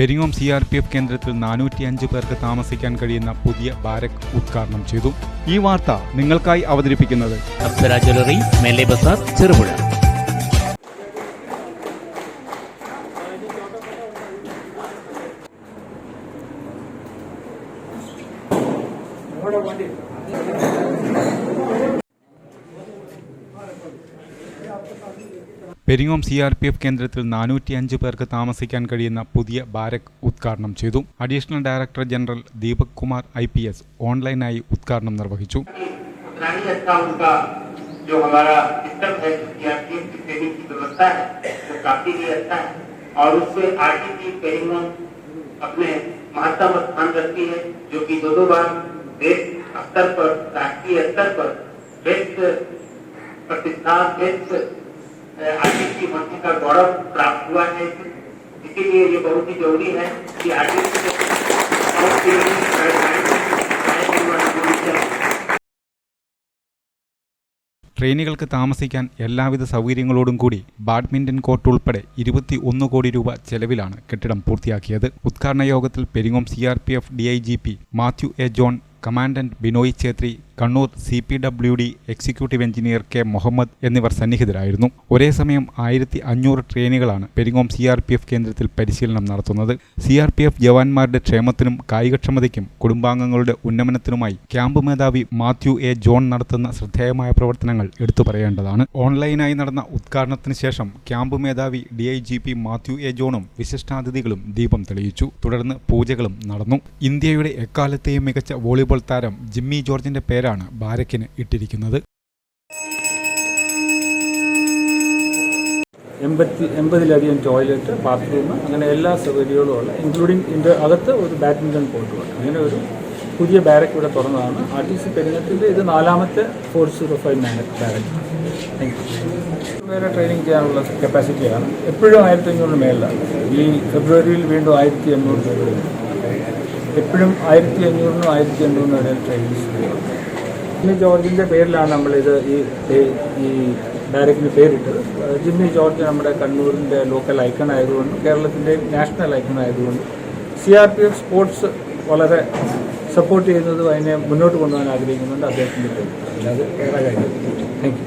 Peringome C R P F കേന്ദ്രത്തിൽ നാനൂറ്റി അഞ്ച് പേർക്ക് താമസിക്കാൻ കഴിയുന്ന പുതിയ ബാരക് ഉദ്ഘാടനം ചെയ്തു. ഈ വാർത്ത നിങ്ങൾക്കായി അവതരിപ്പിക്കുന്നത് jewellery bazaar Cherupuzha. Peringome C R P F കേന്ദ്രത്തിൽ നാനൂറ്റി അഞ്ച് പേർക്ക് താമസിക്കാൻ കഴിയുന്ന പുതിയ ബാരക് ഉദ്ഘാടനം ചെയ്തു additional director general Deepak Kumar I P S ഓൺലൈനായി ഉദ്ഘാടനം നിർവഹിച്ചു उतना ही अच्छा उनका जो हमारा सिस्टम है सीआरपीएफ की ट्रेनिंग की व्यवस्था है वो काफी ही अच्छा है और उससे आरटीपी पेरिंगम अपने महत्तम स्थान रखती है जो कि दो दो बार देश स्तर पर राष्ट्रीय स्तर पर बेस्ट प्रतिष्ठा बेस्ट आरटीपी होने का गौरव प्राप्त हुआ है इसीलिए ये बहुत ही जरूरी है कि आरटीपी और के लिए सरकारी ട്രെയിനുകൾക്ക് താമസിക്കാൻ എല്ലാവിധ സൗകര്യങ്ങളോടും കൂടി ബാഡ്മിന്റൺ കോർട്ട് ഉൾപ്പെടെ ഇരുപത്തി ഒന്ന് കോടി രൂപ ചെലവിലാണ് കെട്ടിടം പൂർത്തിയാക്കിയത് ഉദ്ഘാടന യോഗത്തിൽ Peringome C R P F D I G P Mathew A John commandant Binoy Chhetri Kannur C P W D executive engineer K Muhammad എന്നിവർ സന്നിഹിതരായിരുന്നു. ഒരേ സമയം ആയിരത്തി അഞ്ഞൂറ് ട്രെയിനുകളാണ് Peringome C R P F കേന്ദ്രത്തിൽ പരിശീലനം നടത്തുന്നത്. സി ആർ പി എഫ് ജവാന്മാരുടെ ക്ഷേമത്തിനും കായികക്ഷമതയ്ക്കും കുടുംബാംഗങ്ങളുടെ ഉന്നമനത്തിനുമായി ക്യാമ്പ് മേധാവി മാത്യു എ ജോൺ നടത്തുന്ന ശ്രദ്ധേയമായ പ്രവർത്തനങ്ങൾ എടുത്തു പറയേണ്ടതാണ്. ഓൺലൈനായി നടന്ന ഉദ്ഘാടനത്തിന് ശേഷം ക്യാമ്പ് മേധാവി D I G P Mathew A ജോണും വിശിഷ്ടാതിഥികളും ദീപം തെളിയിച്ചു. തുടർന്ന് പൂജകളും നടന്നു. ഇന്ത്യയുടെ എക്കാലത്തെയും മികച്ച വോളിബോൾ താരം ജിമ്മി ജോർജിന്റെ പേരാണ് ബാരക്കിന് ഇട്ടിരിക്കുന്നത്. എൺപത്തി എൺപതിലധികം ടോയ്ലറ്റ് ബാത്റൂം അങ്ങനെ എല്ലാ സൗകര്യങ്ങളും ഉള്ള ഇൻക്ലൂഡിങ് ഇതിന്റെ അകത്ത് ഒരു ബാഡ്മിന്റൺ കോർട്ടുമുണ്ട് അങ്ങനെ ഒരു പുതിയ ബാരക്ക് ഇവിടെ തുറന്നതാണ്. ആർ ടി സി പെരുന്നത്തിന്റെ ഇത് നാലാമത്തെ ഫോർ സീറോ ഫൈവ് ബാരക്ക് യു വേറെ ട്രെയിനിങ് ചെയ്യാനുള്ള കപ്പാസിറ്റിയാണ് എപ്പോഴും ആയിരത്തി അഞ്ഞൂറിന് മേലാണ് ഈ ഫെബ്രുവരിയിൽ വീണ്ടും ആയിരത്തി എണ്ണൂറ് പേര് എപ്പോഴും ആയിരത്തി അഞ്ഞൂറിനും ആയിരത്തി എണ്ണൂറിനും ഇടയിൽ ട്രെയിനിങ് ജിമ്മി ജോർജിന്റെ പേരിലാണ് നമ്മളിത് ഈ ഈ- ഡയറക്റ്റിന് പേരിട്ടത്. ജിമ്മി ജോർജ് നമ്മുടെ കണ്ണൂരിന്റെ ലോക്കൽ ഐക്കൺ ആയതുകൊണ്ട് കേരളത്തിന്റെ നാഷണൽ ഐക്കൺ ആയതുകൊണ്ട് C R P F sports വളരെ സപ്പോർട്ട് ചെയ്യുന്നതും അതിനെ മുന്നോട്ട് കൊണ്ടുപോകാൻ ആഗ്രഹിക്കുന്നുണ്ട് അദ്ദേഹത്തിന്റെ പേര് അല്ലാതെ വേറെ കാര്യം താങ്ക് യു